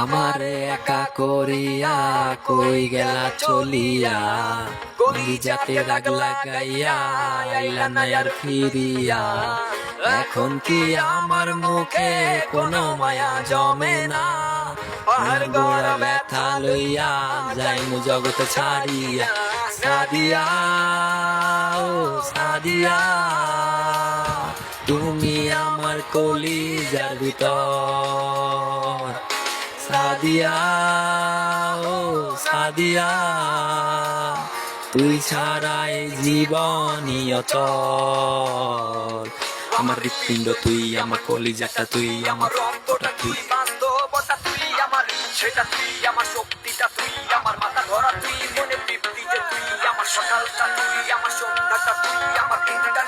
আমার একা করিয়া কই গেলা চলিয়া? কলি যাতে রাগ লাগাইয়া আইলা না আর ফিরিয়া? এখন কি আমার মুখে কোনো মায়া জমে না? পাহাড় গড়া ব্যথা লইয়া যাইমু জগৎ ছাড়িয়া। সাদিয়া ও সাদিয়া তুমি আমার কলিজার ভিতর। সাদিয়া সাদিয়া, তুই ছাড়াই জীবনই অচল। আমার হৃৎপিণ্ড তুই, আমার কলিজাটা তুই, আমার রক্তটা তুই। বাস্তবতা তুই, আমার সেটা তুই, আমার শক্তিটা তুই, আমার মাথা ধরা তুই, মনে তৃপ্তি তুই, আমার সকালটা তুই, আমার সন্ধ্যাটা তুই, আমার দিনটা